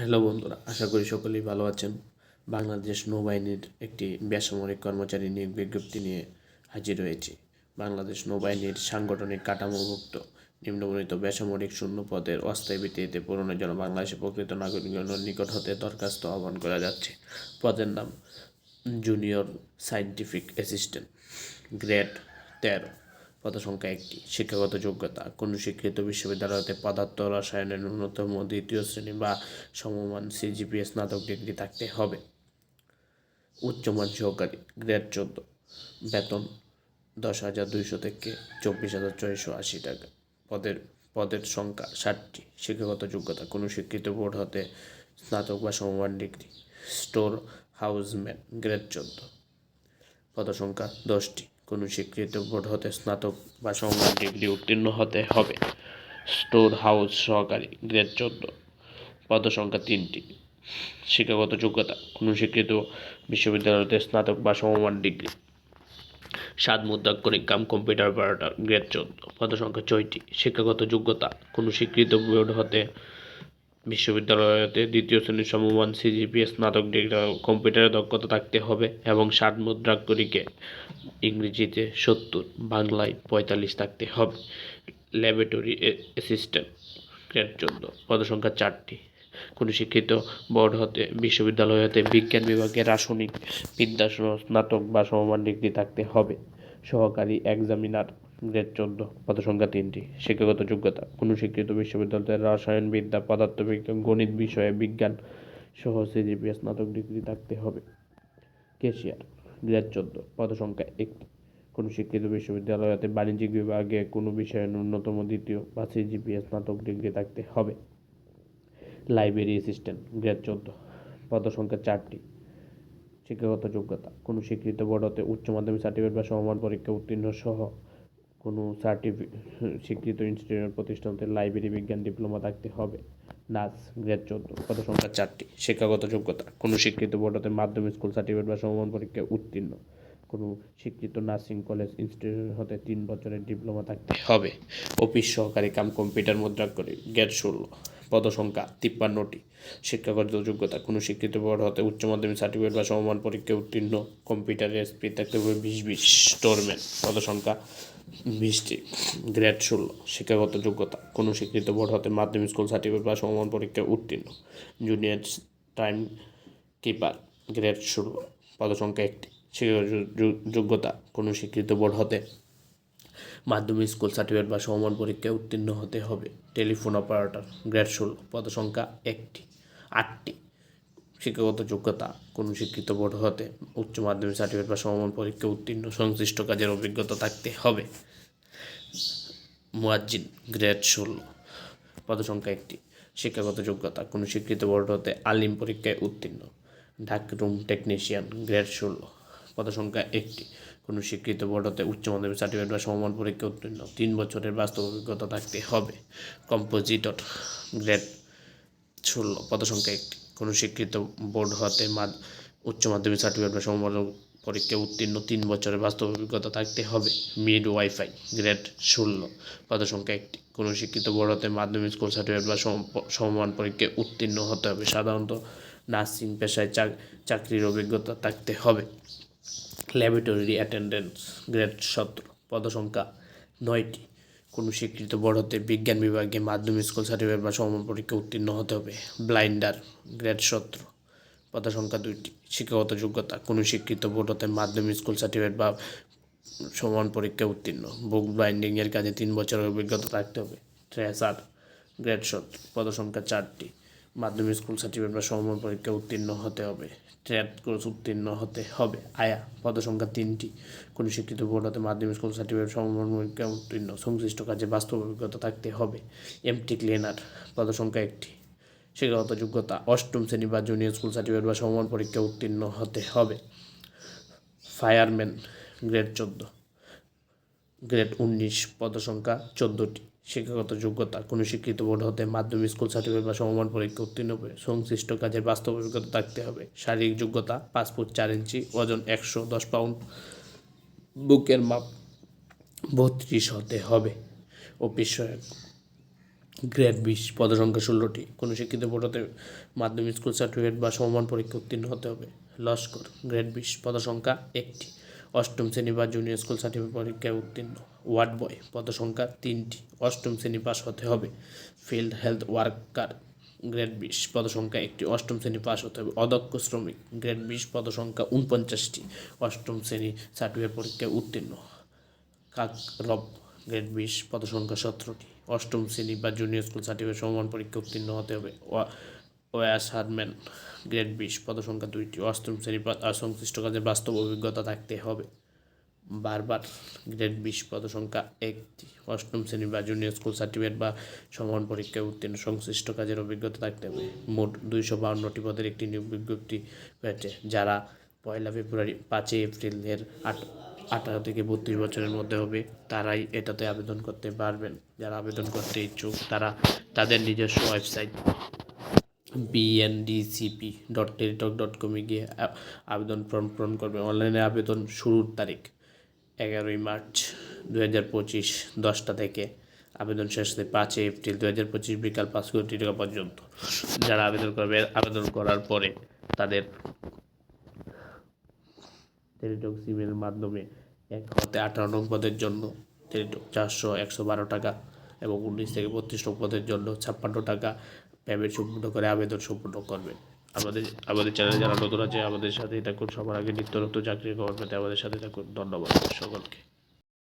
Hello বন্ধুরা, আশা করি সকলেই ভালো আছেন। বাংলাদেশ নৌবাহিনীর একটি বেসামরিক কর্মচারী নিয়োগ বিজ্ঞপ্তি নিয়ে হাজির হয়েছি। বাংলাদেশ নৌবাহিনীর সাংগঠনিক কাঠামোভুক্ত নিম্নবর্ণিত বেসামরিক শূন্য পদের অস্থায়ী ভিত্তিতে পূরণের জন্য বাংলাদেশের প্রকৃত নাগরিকগণের নিকট হতে দরখাস্ত আহ্বান করা যাচ্ছে। পদের নাম, জুনিয়র সায়েন্টিফিক অ্যাসিস্ট্যান্ট, গ্রেড তেরো। পদসংখ্যা একটি, শিক্ষাগত যোগ্যতা। কোনো স্বীকৃত বিশ্ববিদ্যালয়তে পদার্থ, রসায়নের ন্যূনতম দ্বিতীয় শ্রেণি বা সমমান সিজিপিএ স্নাতক ডিগ্রি থাকতে হবে। উচ্চমান সহকারী গ্রেড চোদ্দ। বেতন দশ হাজার দুইশো থেকে চব্বিশ হাজার ছয়শো আশি টাকা। পদের পদের সংখ্যা ষাটটি। শিক্ষাগত যোগ্যতা, কোনো স্বীকৃত বোর্ড হতে স্নাতক বা সমমান ডিগ্রি। স্টোর হাউসম্যান, গ্রেড চোদ্দ। পদসংখ্যা দশটি। কোনো স্বীকৃত বোর্ড হতে স্নাতক বা সমমান ডিগ্রি উত্তীর্ণ হতে হবে। স্টোর হাউস সহকারী, গ্রেড চোদ্দ, পদসংখ্যা তিনটি। শিক্ষাগত যোগ্যতা, কোনো স্বীকৃত বিশ্ববিদ্যালয়তে স্নাতক বা সমমান ডিগ্রি। সাত মুদ্রাক্ষরিক কাম কম্পিউটার অপারেটর, গ্রেড চোদ্দ, পদসংখ্যা ছয়টি। শিক্ষাগত যোগ্যতা, কোনো স্বীকৃত বোর্ড হতে বিশ্ববিদ্যালয়তে দ্বিতীয় শ্রেণির সমমান সিজিপিএ স্নাতক ডিগ্রি কম্পিউটারে দক্ষতা থাকতে হবে এবং ষাট মুদ্রাক্ষরিকে ইংরেজিতে সত্তর, বাংলায় পঁয়তাল্লিশ থাকতে হবে। ল্যাবরেটরি অ্যাসিস্ট্যান্ট গ্রেড চোদ্দ পদসংখ্যা চারটি। কোনো শিক্ষিত বোর্ড হতে বিশ্ববিদ্যালয় হতে বিজ্ঞান বিভাগে রাসায়নিক বিদ্যা স্নাতক বা সমমান ডিগ্রি থাকতে হবে। সহকারী এক্সামিনার গ্রেড চোদ্দ, পদসংখ্যা তিনটি, শিক্ষাগত যোগ্যতা। কোনো স্বীকৃত বিশ্ববিদ্যালয়তে রসায়ন বিদ্যা পদার্থবিজ্ঞান, গণিত বিষয়ে বিজ্ঞান সহ সিজিপিএ স্নাতক ডিগ্রি থাকতে হবে। কেশিয়ার, গ্রেড চোদ্দ, পদসংখ্যা একটি। কোনো শিক্ষিত বিশ্ববিদ্যালয়তে বাণিজ্যিক বিভাগে কোনো বিষয়ে ন্যূনতম দ্বিতীয় বা সিজিপিএ স্নাতক ডিগ্রি থাকতে হবে। লাইব্রেরি অ্যাসিস্ট্যান্ট, গ্রেড চোদ্দ, পদসংখ্যা চারটি, শিক্ষাগত যোগ্যতা। কোনো স্বীকৃত বোর্ড হতে উচ্চ মাধ্যমিক সার্টিফিকেট বা সমমান পরীক্ষা উত্তীর্ণ সহ কোনো সার্টিফি স্বীকৃত ইনস্টিটিউট প্রতিষ্ঠানতে লাইব্রেরি বিজ্ঞান ডিপ্লোমা থাকতে হবে। নাচ গ্রেড চোদ্দ পদসংখ্যা চারটি। শিক্ষাগত যোগ্যতা, কোনো স্বীকৃত বোর্ড হতে মাধ্যমিক স্কুল সার্টিফিকেট বা সমমান পরীক্ষায় উত্তীর্ণ। কোনো স্বীকৃত নার্সিং কলেজ ইনস্টিটিউট হতে তিন বছরের ডিপ্লোমা থাকতে হবে। অফিস সহকারী কাম কম্পিউটার মুদ্রা মুদ্রাক্ষরী গ্রেড ষোলো পদসংখ্যা তিপ্পান্নটি। শিক্ষাগত যোগ্যতা, কোনো স্বীকৃত বোর্ড হতে উচ্চ মাধ্যমিক সার্টিফিকেট বা সমমান পরীক্ষায় উত্তীর্ণ। কম্পিউটার এসপি থাকতে হবে বিশ বিশ। স্টোরম্যান পদসংখ্যা বিশটি গ্রেড ষোলো, শিক্ষাগত যোগ্যতা, কোনো স্বীকৃত বোর্ড হতে মাধ্যমিক স্কুল সার্টিফিকেট বা সমমান পরীক্ষায় উত্তীর্ণ জুনিয়র টাইম কিপার গ্রেড ষোলো, পদসংখ্যা একটি, শিক্ষাগত যোগ্যতা, কোনো স্বীকৃত বোর্ড হতে মাধ্যমিক স্কুল সার্টিফিকেট বা সমমান পরীক্ষায় উত্তীর্ণ হতে হবে টেলিফোন অপারেটর গ্রেড ষোলো, পদসংখ্যা একটি, আটটি। শিক্ষাগত যোগ্যতা কোনো শিক্ষিত বোর্ড হতে উচ্চ মাধ্যমিক সার্টিফিকেট বা সমমান পরীক্ষা উত্তীর্ণ সংশ্লিষ্ট কাজের অভিজ্ঞতা থাকতে হবে। মুয়াজ্জিন, গ্রেড ষোলো, পদসংখ্যা একটি, শিক্ষাগত যোগ্যতা কোনো শিক্ষিত বোর্ড হতে আলিম পরীক্ষায় উত্তীর্ণ ডাক রুম টেকনিশিয়ান, গ্রেড ষোলো, পদসংখ্যা একটি, কোনো স্বীকৃত বোর্ড হতে উচ্চ মাধ্যমিক সার্টিফিকেট বা সমমান পরীক্ষা উত্তীর্ণ, তিন বছরের বাস্তব অভিজ্ঞতা থাকতে হবে। কম্পোজিটর, গ্রেড ষোলো, পদসংখ্যা একটি কোনো স্বীকৃত বোর্ড হতে উচ্চ মাধ্যমিক সার্টিফিকেট বা সমমান পরীক্ষায় উত্তীর্ণ তিন বছরের বাস্তব অভিজ্ঞতা থাকতে হবে। মিড ওয়াইফাই, গ্রেড ষোলো, পদসংখ্যা একটি। কোনো শিক্ষিত বোর্ড হতে মাধ্যমিক স্কুল সার্টিফিকেট বা সমমান পরীক্ষায় উত্তীর্ণ হতে হবে। সাধারণত নার্সিং পেশায় চাক- চাকরির অভিজ্ঞতা থাকতে হবে। ল্যাবরেটরি অ্যাটেন্ডেন্স, গ্রেড সতেরো, পদসংখ্যা নয়টি। কোনো স্বীকৃত বোর্ড হতে বিজ্ঞান বিভাগে মাধ্যমিক স্কুল সার্টিফিকেট বা সমমান পরীক্ষা উত্তীর্ণ হতে হবে। ব্লাইন্ডার গ্রেড সত্র, পদসংখ্যা দুইটি, শিক্ষাগত যোগ্যতা, কোনো স্বীকৃত বোর্ড হতে মাধ্যমিক স্কুল সার্টিফিকেট বা সমান পরীক্ষা উত্তীর্ণ। বুক বাইন্ডিংয়ের কাজে তিন বছরের অভিজ্ঞতা থাকতে হবে। ট্রেসার গ্রেড সতেরো, পদসংখ্যা চারটি, মাধ্যমিক স্কুল সার্টিফিকেট বা সমমান পরীক্ষায় উত্তীর্ণ হতে হবে। ট্রেড কোর্স উত্তীর্ণ হতে হবে। আয়া, পদসংখ্যা তিনটি। কোনো শিক্ষিত বোর্ড হতে মাধ্যমিক স্কুল সার্টিফিকেট পরীক্ষায় উত্তীর্ণ। সংশ্লিষ্ট কাজে বাস্তব অভিজ্ঞতা থাকতে হবে। এমটি ক্লিনার, পদসংখ্যা একটি। শিক্ষাগত যোগ্যতা, অষ্টম শ্রেণি বা জুনিয়র স্কুল সার্টিফিকেট বা সমমান পরীক্ষা উত্তীর্ণ হতে হবে। ফায়ারম্যান গ্রেড চোদ্দ। গ্রেড উনিশ, পদসংখ্যা চোদ্দোটি। শিক্ষাগত যোগ্যতা। কোনো শিক্ষিত বোর্ড হতে মাধ্যমিক স্কুল সার্টিফিকেট বা সমমান পরীক্ষা উত্তীর্ণ হবে সংশ্লিষ্ট কাজের বাস্তব অভিজ্ঞতা থাকতে হবে। শারীরিক যোগ্যতা, পাঁচ ফুট চার ইঞ্চি, ওজন একশো দশ পাউন্ড, বুকের মাপ বত্রিশ হতে হবে। অফিস সহায়ক, গ্রেড বিশ, পদসংখ্যা ষোলোটি। কোনো শিক্ষিত বোর্ড হতে মাধ্যমিক স্কুল সার্টিফিকেট বা সমমান পরীক্ষা উত্তীর্ণ হতে হবে। লস্কর, গ্রেড বিশ, পদসংখ্যা একটি। অষ্টম শ্রেণি বা জুনিয়র স্কুল সার্টিফিকেট পরীক্ষায় উত্তীর্ণ। ওয়ার্ড বয় পদসংখ্যা তিনটি। অষ্টম শ্রেণি পাস হতে হবে ফিল্ড হেলথ ওয়ার্কার গ্রেড বিশ পদসংখ্যা একটি। অষ্টম শ্রেণি পাস হতে হবে অদক্ষ শ্রমিক গ্রেড বিশ পদসংখ্যা উনপঞ্চাশটি। অষ্টম শ্রেণি সার্টিফিকেট পরীক্ষায় উত্তীর্ণ। কাক রব গ্রেড বিশ পদসংখ্যা সতেরোটি। অষ্টম শ্রেণি বা জুনিয়র স্কুল সার্টিফিকেট সমান পরীক্ষা উত্তীর্ণ হতে হবে ওয়া- ওয়াস হারম্যান গ্রেড বিশ পদসংখ্যা দুইটি। অষ্টম শ্রেণি সংশ্লিষ্ট কাজের বাস্তব অভিজ্ঞতা থাকতে হবে। বারবার গ্রেড বিশ পদসংখ্যা এক অষ্টম শ্রেণি বা জুনিয়র স্কুল সার্টিফিকেট বা সমান পরীক্ষায় উত্তীর্ণ। সংশ্লিষ্ট কাজের অভিজ্ঞতা থাকতে হবে। মোট দুইশো বাউন্নটি পদের একটি নিয়োগ বিজ্ঞপ্তি হয়েছে, যারা পয়লা ফেব্রুয়ারি পাঁচই এপ্রিলের আট আঠারো থেকে বত্রিশ বছরের মধ্যে হবে, তারাই এটাতে আবেদন করতে পারবেন। যারা আবেদন করতে ইচ্ছুক, তারা তাদের নিজস্ব website BNDCP dot Teletalk dot কমে গিয়ে আবেদন ফর্ম পূরণ করবে। অনলাইনে আবেদন শুরুর তারিখ এগারোই মার্চ দু হাজার পঁচিশ দশটা থেকে আবেদন শেষ হবে পাঁচই এপ্রিল দু হাজার পঁচিশ বিকাল পাঁচ কোটি টাকা পর্যন্ত। যারা আবেদন করবে, আবেদন করার পরে তাদের টেলিটক সিমের মাধ্যমে এক হতে আঠারো নং পদের জন্য টেলিটক চারশো একশো বারো টাকা এবং উনিশ থেকে বত্রিশ নং পদের জন্য ছাপ্পান্ন টাকা পেমেন্ট সম্পূর্ণ করে আবেদন সম্পূর্ণ করবেন। আমাদের আমাদের চ্যানেলে যারা নতুন আছে, আমাদের সাথে থাকুন। সবার আগে নিত্য নতুন চাকরির খবর পেতে আমাদের সাথে থাকুন। ধন্যবাদ সকলকে।